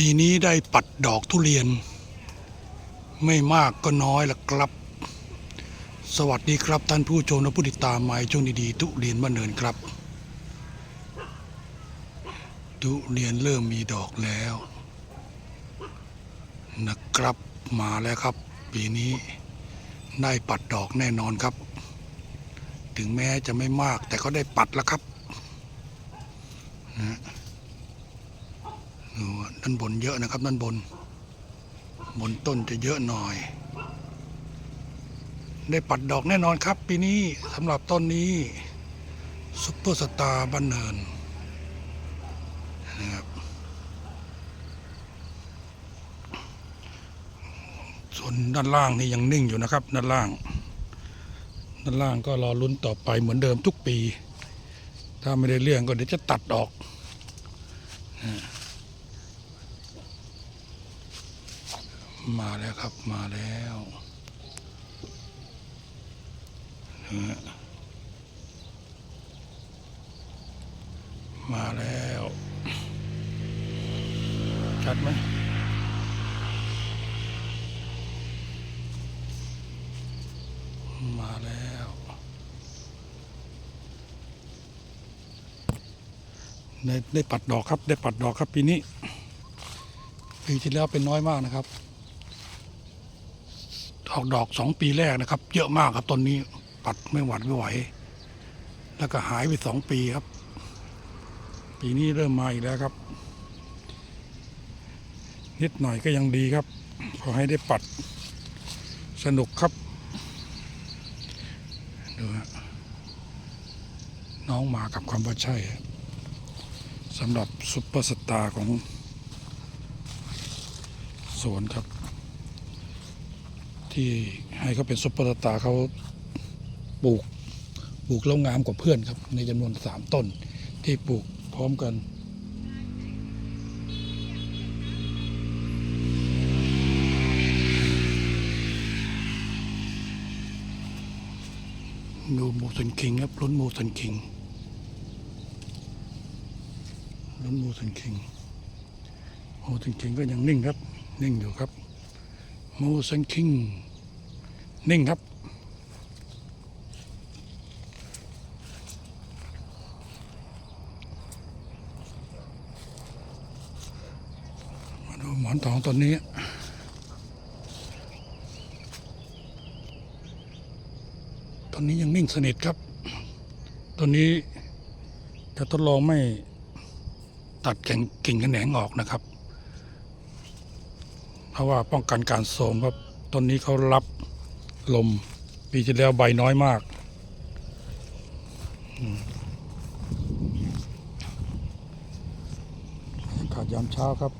ปีนี้ได้ปัดดอกทุเรียน ไม่มากก็น้อยละครับ สวัสดีครับท่านผู้ชมและผู้ติดตามหมายช่วงดีๆทุเรียนมะเนินครับ ทุเรียนเริ่มมีดอกแล้ว นะครับมาแล้วครับ ปีนี้ได้ปัดดอกแน่นอนครับ ถึงแม้จะไม่มากแต่ก็ได้ปัดแล้วครับนะ ด้านบนเยอะนะครับด้านบน บนต้นจะเยอะหน่อย ได้ปัดดอกแน่นอนครับ ปีนี้สำหรับต้นนี้ซุปเปอร์สตาร์บ้านเนินนะครับส่วนด้านล่างนี่ยังนิ่งอยู่นะครับ ด้านล่าง ด้านล่างก็รอลุ้นต่อไปเหมือนเดิมทุกปี ถ้าไม่ได้เรื่องก็เดี๋ยวจะตัดออกน มาแล้วครับมาแล้วนะมาแล้วชัดไหมมาแล้ว ได้ได้ปัดดอกครับ ได้ปัดดอกครับปีนี้ปีที่แล้วเป็นน้อยมากนะครับ ออกดอกสองปีแรกนะครับ เยอะมากครับต้นนี้ปัดไม่หวัดไม่ไหว แล้วก็หายไปสองปีครับ ปีนี้เริ่มมาอีกแล้วครับ นิดหน่อยก็ยังดีครับ ขอให้ได้ปัดสนุกครับดูฮะน้องมากับคำว่าใช่สำหรับซุปเปอร์สตาร์ของสวนครับ ที่ให้เขาเป็นซุปเปอร์สตาร์เขาปลูกปลูกแล้วงามกว่าเพื่อนครับ ในจำนวนสามต้นที่ปลูกพร้อมกันดูมูสันคิงครับลุ้นมูสันคิงลุ้นมูสันคิงมูสันคิงก็ยังนิ่งครับ นิ่งอยู่ครับ มูสันคิง นิ่งครับ มาดูหมอนทองต้นนี้ต้นนี้ยังนิ่งสนิทครับต้นนี้จะทดลองไม่ตัดกิ่งกิ่งแขนงออกนะครับ เพราะว่าป้องกันการโทรมครับต้นนี้เขารับลมปีที่แล้วใบน้อยมากอืมอากาศยามเช้าครับ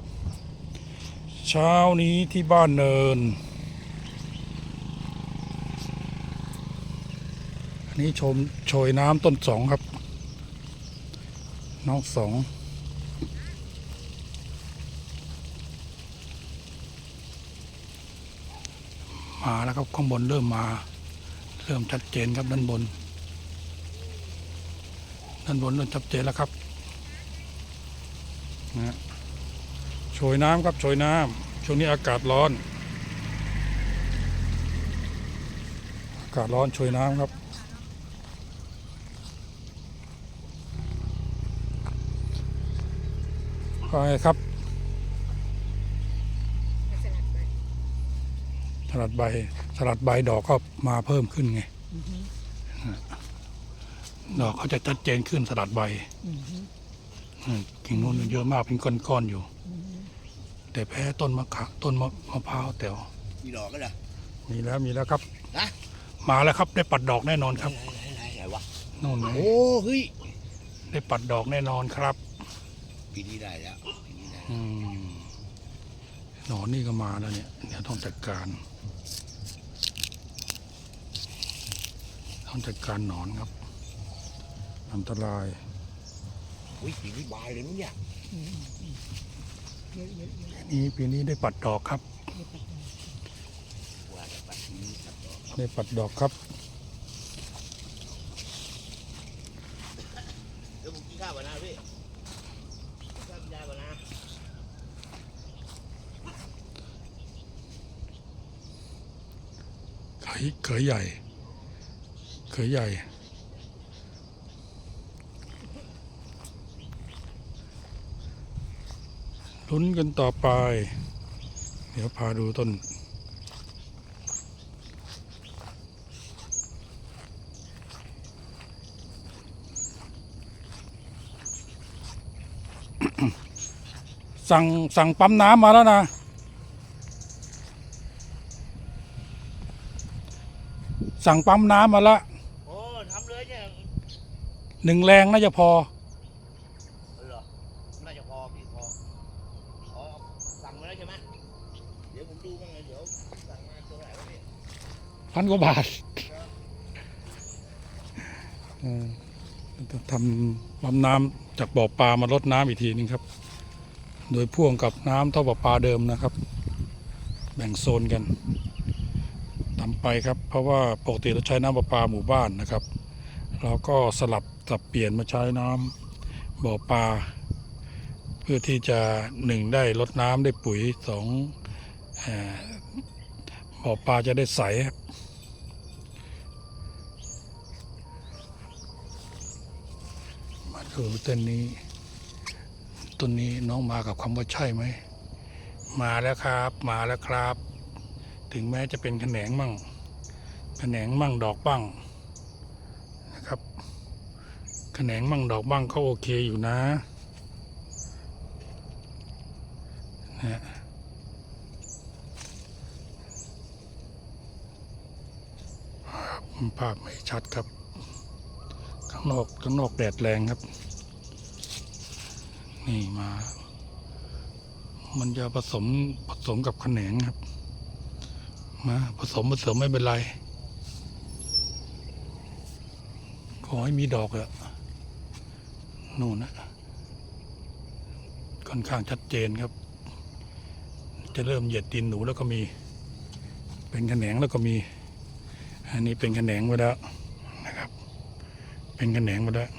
เช้านี้ที่บ้านเนิน อันนี้ชมโชยน้ำต้นสองครับ น้องสอง มาแล้ว ครับข้างบนเริ่มมา เริ่มชัดเจนครับด้านบนด้านบนเริ่มชัดเจนแล้วครับนะโชยน้ำครับโชยน้ำช่วงนี้อากาศร้อน อากาศร้อนโชยน้ำครับก็ไงครับ ลัดใบสลัดใบดอกก็มาเพิ่มขึ้นไงดอกเขาจะชัดเจนขึ้นสลัดใบอืมกิ่งนู้นเยอะมากเป็นก้อนๆอยู่ แต่แพ้ต้นมะขามต้นมะมะพร้าวแต่วมีดอกก็เหรอมีแล้วมีแล้วครับฮะมาแล้วครับได้ปัดดอกแน่นอนครับไหนไหนไหนวะนู่นไงโอ้เฮ้ยได้ปัดดอกแน่นอนครับปีนี้ได้แล้วปีนี้ได้อืมหนอนนี่ก็มาแล้วเนี่ยเดี๋ยวต้องจัดการ ต้องจัดการหนอนครับ อันตราย อุ้ยสีนี่บายเลยมั้งเนี่ยนี่ปีนี้ได้ปัดดอกครับ ว่าแต่ปัดนี้ปัดดอกได้ปัดดอกครับ เดี๋ยวผมกินข้าวก่อนนะพี่กินข้าวกินยาก่อนนะไข่เขยใหญ่ เขยใหญ่ ลุ้นกันต่อไป เดี๋ยวพาดูต้น สั่งสั่งปั๊มน้ำมาแล้วนะสั่งปั๊มน้ำมาละ โอ้ทำเลยเนี่ย หนึ่งแรงน่าจะพอ เหรอน่าจะพอพี่พออ๋อสั่งมาแล้วใช่ไหมเดี๋ยวผมดูบ้างเลยเดี๋ยวสั่งมาตัวไหนวะเนี่ยพันกว่าบาทเออต้องทำปั๊มน้ำจากบ่อปลามาลดน้ำอีกทีนึงครับ โดยพ่วงกับน้ำท่อประปาเดิมนะครับ แบ่งโซนกันทำไปครับ เพราะว่าปกติเราใช้น้ำประปาหมู่บ้านนะครับ เราก็สลับ สับเปลี่ยนมาใช้น้ำบ่อปลาเพื่อที่จะหนึ่งได้ลดน้ำได้ปุ๋ยสองอบ่อปลาจะได้ใสครับมาดูต้นนี้ต้นนี้น้องมากับคำว่าใช่ไหม มาแล้วครับ มาแล้วครับ ถึงแม้จะเป็นแขนงมั่งแขนงมั่งดอกบ้าง แขนงมั่งดอกบ้างก็โอเคอยู่นะนะฮะภาพไม่ชัดครับ ข้างนอกข้างนอกแดดแรงครับ นี่มา มันจะผสมผสมกับแขนงครับมาผสมผสมไม่เป็นไร ขอให้มีดอกอะ นู่นนะค่อนข้างชัดเจนครับ จะเริ่มเหยียดดินหนูแล้วก็มี เป็นแขนงแล้วก็มี อันนี้เป็นแขนงไปแล้วนะครับ เป็นแขนงไปแล้ว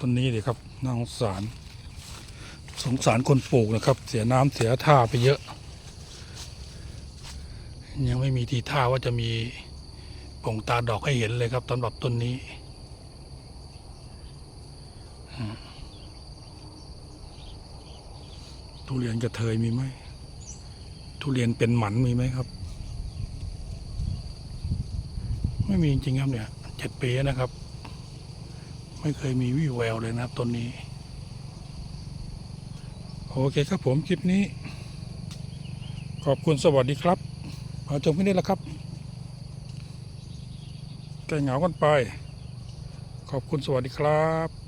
ต้นนี้เลยครับน่าสงสาร สงสารคนปลูกนะครับ เสียน้ำเสียท่าไปเยอะ ยังไม่มีทีท่าว่าจะมีป่งตาดอกให้เห็นเลยครับสำหรับต้นนี้ทุเรียนกระเทยมีไหมทุเรียนเป็นหมันมีไหมครับ ไม่มีจริงครับเนี่ยเจ็ดปีนะครับ ไม่เคยมีวี่แววเลยนะครับต้นนี้ โอเคครับผมคลิปนี้ ขอบคุณสวัสดีครับมาจบที่นี่แล้วครับแก้เหงากันไป ขอบคุณสวัสดีครับ